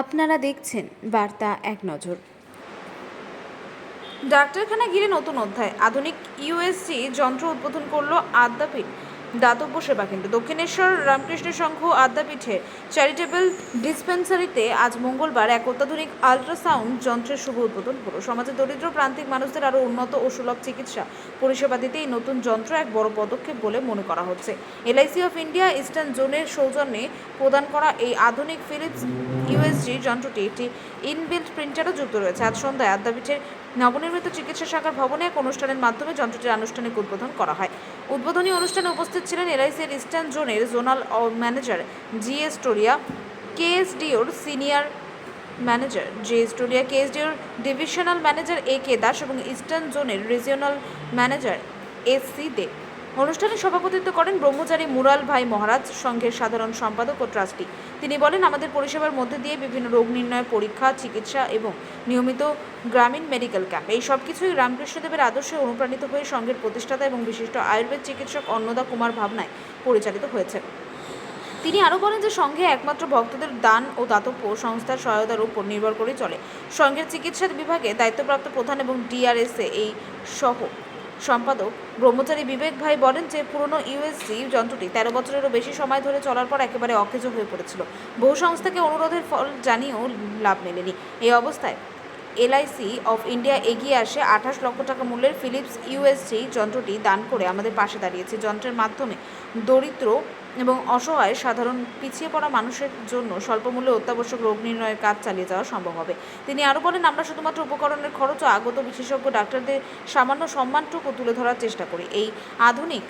আপনারা দেখছেন বার্তা এক নজর। ডাক্তারখানা ঘিরে নতুন অধ্যায়। আধুনিক ইউএসসি যন্ত্র উদ্বোধন করল আদ্যাপীঠ। দাতব্য সেবা কেন্দ্র। দক্ষিণেশ্বর রামকৃষ্ণ সংঘ আদ্যাপীঠে চ্যারিটেবল ডিসপেন্সারিতে আজ মঙ্গলবার এক অত্যাধুনিক আল্ট্রাসাউন্ড যন্ত্রের শুভ উদ্বোধন হলো। সমাজে দরিদ্র, প্রান্তিক মানুষদের আরও উন্নত ও সুলভ চিকিৎসা পরিষেবা দিতে এই নতুন যন্ত্র এক বড় পদক্ষেপ বলে মনে করা হচ্ছে। এলআইসি অফ ইন্ডিয়া ইস্টার্ন জোনের সৌজন্যে প্রদান করা এই আধুনিক ফিলিপস ইউএসজি যন্ত্রটি একটি ইনবিল্ট প্রিন্টারও যুক্ত রয়েছে। আজ সন্ধ্যায় আদ্যাপীঠের নবনির্মিত চিকিৎসা শাখার ভবনে এক অনুষ্ঠানের মাধ্যমে যন্ত্রটির আনুষ্ঠানিক উদ্বোধন করা হয়। উদ্বোধনী অনুষ্ঠানে উপস্থিত ছিলেন এলআইসির ইস্টার্ন জোনের zonal manager G S Toria কেএসডিওর senior manager G J S কেএসডিওর divisional manager A K Das এবং ইস্টার্ন জোনের regional manager S C De. অনুষ্ঠানে সভাপতিত্ব করেন ব্রহ্মচারী মুরাল ভাই মহারাজ, সংঘের সাধারণ সম্পাদক ও ট্রাস্টি। তিনি বলেন, আমাদের পরিষেবার মধ্যে দিয়ে বিভিন্ন রোগ নির্ণয় পরীক্ষা, চিকিৎসা এবং নিয়মিত গ্রামীণ মেডিকেল ক্যাম্প। এই সব কিছুই রামকৃষ্ণদেবের আদর্শে অনুপ্রাণিত হয়ে সংঘের প্রতিষ্ঠাতা এবং বিশিষ্ট আয়ুর্বেদ চিকিৎসক অন্নদা কুমার ভাবনায় পরিচালিত হয়েছে। তিনি আরও বলেন যে, সংঘে একমাত্র ভক্তদের দান ও দাতব্য সংস্থার সহায়তার উপর নির্ভর করে চলে। সংঘের চিকিৎসা বিভাগে দায়িত্বপ্রাপ্ত প্রধান এবং ডিআরএসএ এই সহ সম্পাদক ব্রহ্মচারী বিবেক ভাই বলেন যে পুরনো ইউএসসি যন্ত্রটি তেরো বছরেরও বেশি সময় ধরে চলার পর একেবারে অকেজো হয়ে পড়েছিল। বহু সংস্থাকে অনুরোধের ফল জানিয়েও লাভ মেলেনি। এই অবস্থায় এলআইসি অফ ইন্ডিয়া এগিয়ে আসে। আঠাশ লক্ষ টাকা মূল্যের ফিলিপস ইউএসজি যন্ত্রটি দান করে আমাদের পাশে দাঁড়িয়েছে। যন্ত্রের মাধ্যমে দরিদ্র এবং অসহায় সাধারণ পিছিয়ে পড়া মানুষের জন্য স্বল্পমূল্যে অত্যাবশ্যক রোগ নির্ণয়ের কাজ চালিয়ে যাওয়া সম্ভব হবে। তিনি আরও বলেন, আমরা শুধুমাত্র উপকরণের খরচ ও আগত বিশেষজ্ঞ ডাক্তারদের সামান্য সম্মানটুকু তুলে ধরার চেষ্টা করি। এই আধুনিক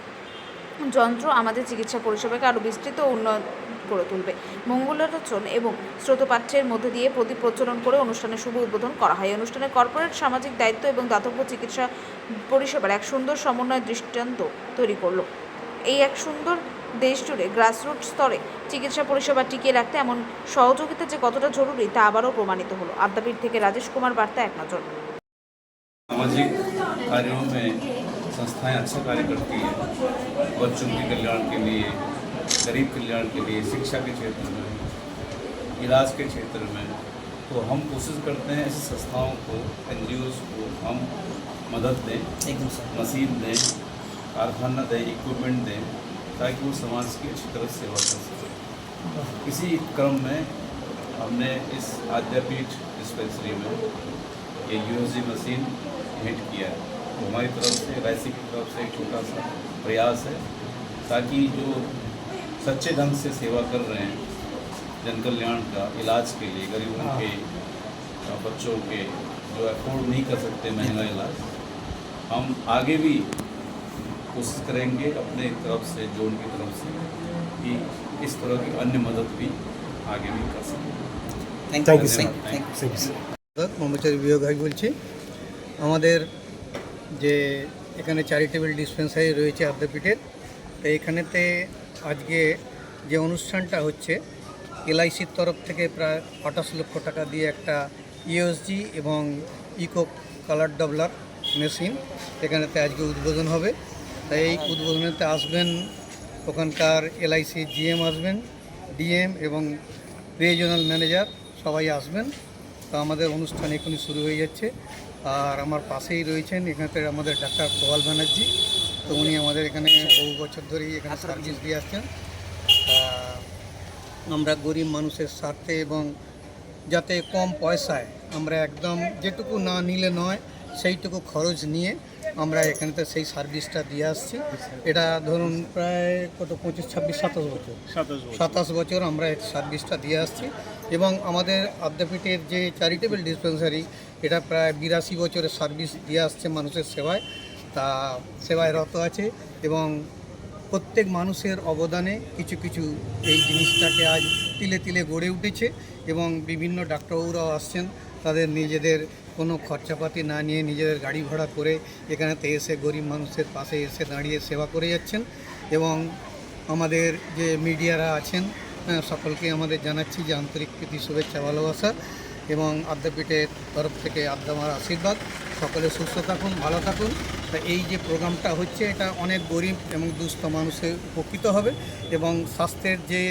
যন্ত্র আমাদের চিকিৎসা পরিষেবাকে আরও বিস্তৃত উন্নয়ন করে তুলবে মঙ্গলালোচন এবং স্রোতপাঠ্যের মধ্যে দিয়ে প্রদীপ প্রচলন করে অনুষ্ঠানের শুভ উদ্বোধন করা হয় এই অনুষ্ঠানে কর্পোরেট সামাজিক দায়িত্ব এবং দাতব্য চিকিৎসা পরিষেবার এক সুন্দর সমন্বয় দৃষ্টান্ত তৈরি করলো এই এক সুন্দর দেশ জুড়ে গ্রাসরুট স্তরে চিকিৎসা পরিষেবা টিকিয়ে রাখতে এমন সহযোগিতা যে কতটা জরুরি তা আবারও প্রমাণিত হলো আদ্যাপীঠ থেকে রাজেশ কুমার বার্তা এক নজর सामाजिक कार्यों में संस्थाएं अच्छा कार्य करती हैं बच्चों के कल्याण के लिए गरीब कल्याण के लिए शिक्षा के क्षेत्र में इलाज के क्षेत्र में तो हम कोशिश करते हैं ऐसी संस्थाओं को एन को हम मदद दें एकदम मशीन दें कारखाना दें इक्विपमेंट दें ताकि वो समाज की अच्छी तरह सेवा कर सके। इसी क्रम में हमने इस आद्यापीठ डिस्पेंसरी में ये यूएसजी मशीन भेंट किया है। तो हमारी तरफ़ से एल की तरफ़ से एक छोटा सा प्रयास है ताकि जो सच्चे ढंग से सेवा कर रहे हैं जन कल्याण का इलाज के लिए गरीबों के अ, बच्चों के जो अफोर्ड नहीं कर सकते महंगा इलाज हम आगे भी कोशिश करेंगे अपने तरफ से जोन की तरफ से कि इस तरह की अन्य मदद भी आगे भी कर सकें thank you Thank you. Thank you Thank you. ব্রহ্মচারী বিভাগ ভাই বলছি আমাদের যে এখানে চ্যারিটেবল ডিসপেন্সারি রয়েছে আদ্যাপীঠের তো এখানেতে আজকে যে অনুষ্ঠানটা হচ্ছে, এলআইসির তরফ থেকে প্রায় আঠাশ লক্ষ টাকা দিয়ে একটা ইউএসজি এবং ইকো কালার ডাবলার মেশিন এখানেতে আজকে উদ্বোধন হবে। তাই এই উদ্বোধনেতে আসবেন ওখানকার এলআইসি জিএম আসবেন ডিএম এবং রিজিওনাল ম্যানেজার সবাই আসবেন। তো আমাদের অনুষ্ঠান এখনই শুরু হয়ে যাচ্ছে। আর আমার পাশেই রয়েছেন এখানে আমাদের ডাক্তার প্রবাল ব্যানার্জি। তো উনি আমাদের এখানে বহু বছর ধরেই এখানে সার্ভিস দিয়ে আসছেন। আমরা গরিব মানুষের স্বার্থে এবং যাতে কম পয়সায় আমরা একদম যেটুকু না নিলে নয় সেইটুকু খরচ নিয়ে আমরা এখানেতে সেই সার্ভিসটা দিয়ে আসছি। এটা ধরুন প্রায় কত পঁচিশ ছাব্বিশ সাতাশ বছর। সাতাশ বছর। আমরা এই সার্ভিসটা দিয়ে আসছি এবং আমাদের আদ্যাপীঠের যে চ্যারিটেবল ডিসপেন্সারি এটা প্রায় বিরাশি বছরের সার্ভিস দিয়ে আসছে মানুষের সেবায়। তা সেবায় রত আছে এবং প্রত্যেক মানুষের অবদানে কিছু কিছু এই জিনিসটাকে আজ তিলে তিলে গড়ে উঠেছে এবং বিভিন্ন ডাক্তারবাবুরাও আসছেন তাদের নিজেদের কোনো খরচাপাতি না নিয়ে নিজেদের গাড়ি ভাড়া করে এখানেতে এসে গরিব মানুষের পাশে এসে দাঁড়িয়ে সেবা করে যাচ্ছেন এবং আমাদের যে মিডিয়ারা আছেন হ্যাঁ, সকলকে আমাদের জানাচ্ছি যে আন্তরিক প্রীতি শুভেচ্ছা ভালোবাসা এবং আদ্যাপীঠের তরফ থেকে আদ্যামার আশীর্বাদ। সকলে সুস্থ থাকুন ভালো থাকুন। তা এই যে প্রোগ্রামটা হচ্ছে, এটা অনেক গরিব এবং দুস্থ মানুষের উপকৃত হবে এবং স্বাস্থ্যের যে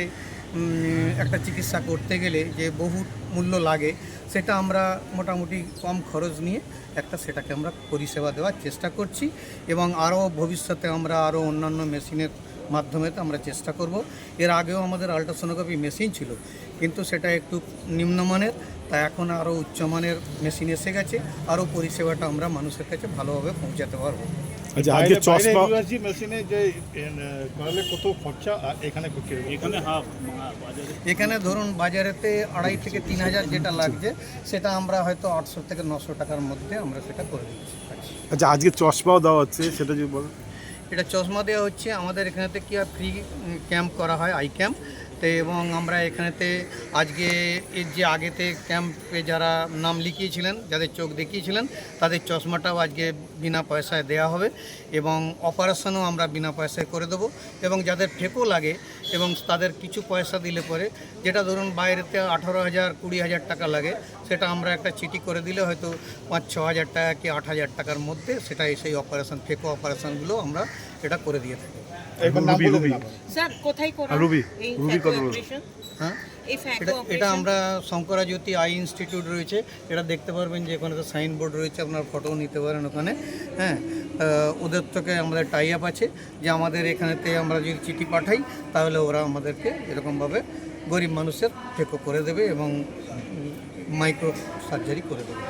একটা চিকিৎসা করতে গেলে যে বহু মূল্য লাগে, সেটা আমরা মোটামুটি কম খরচ নিয়ে একটা সেটাকে আমরা পরিষেবা দেওয়ার চেষ্টা করছি এবং আরও ভবিষ্যতে আমরা আরও অন্যান্য মেশিনের মাধ্যমে আমরা চেষ্টা করব। এর আগেও আমাদের আল্ট্রাসোনোগ্রাফি মেশিন ছিল, কিন্তু সেটা একটু নিম্নমানের তা এখন আরও উচ্চমানের মেশিন এসে গেছে আরও পরিষেবাটা আমরা মানুষের কাছে ভালোভাবে পৌঁছাতে পারব। আচ্ছা আজকে চশমা ইউএসজি মেশিনে যে এন, করালে কত খরচা আর এখানে এখানে হাফ এখানে ধরুন বাজারেতে আড়াই থেকে তিন হাজার যেটা লাগছে সেটা আমরা হয়তো আটশো থেকে নশো টাকার মধ্যে আমরা সেটা করে দিচ্ছি। আচ্ছা আজকে চশমাও দেওয়া হচ্ছে সেটা যদি বল এটা চশমা দেওয়া হচ্ছে আমাদের এখানেতে কি আর ফ্রি ক্যাম্প করা হয় আই ক্যাম্প তো এবং আমরা এখানেতে আজকে এর যে আগেতে ক্যাম্পে যারা নাম লিখিয়েছিলেন, যাদের চোখ দেখিয়েছিলেন, তাদের চশমাটাও আজকে বিনা পয়সায় দেওয়া হবে এবং অপারেশনও আমরা বিনা পয়সায় করে দেবো এবং যাদের ফেকো লাগে এবং তাদের কিছু পয়সা দিলে পরে, যেটা ধরুন বাইরেতে আঠারো হাজার, কুড়ি হাজার টাকা লাগে, সেটা আমরা একটা চিঠি করে দিলে হয়তো পাঁচ, ছ হাজার টাকা কি আট হাজার টাকার মধ্যে সেটা সেই অপারেশন ফেকো অপারেশনগুলো আমরা এটা করে দিয়ে থাকে। Ruby, Ruby. স্যার কোথায় করা? রুবি, রুবি কত হ্যাঁ? এটা এটা আমরা শঙ্করাজ্যোতি আই ইনস্টিটিউট রয়েছে। এটা দেখতে পারবেন যে ওখানে তো সাইনবোর্ড রয়েছে আপনার ফটোও নিতে পারেন ওখানে। হ্যাঁ ওদের থেকে আমাদের টাই আপ আছে। যে আমাদের এখানেতে আমরা যদি চিঠি পাঠাই তাহলে ওরা আমাদেরকে এরকমভাবে গরিব মানুষের ফেকো করে দেবে এবং মাইক্রো সার্জারি করে দেবে।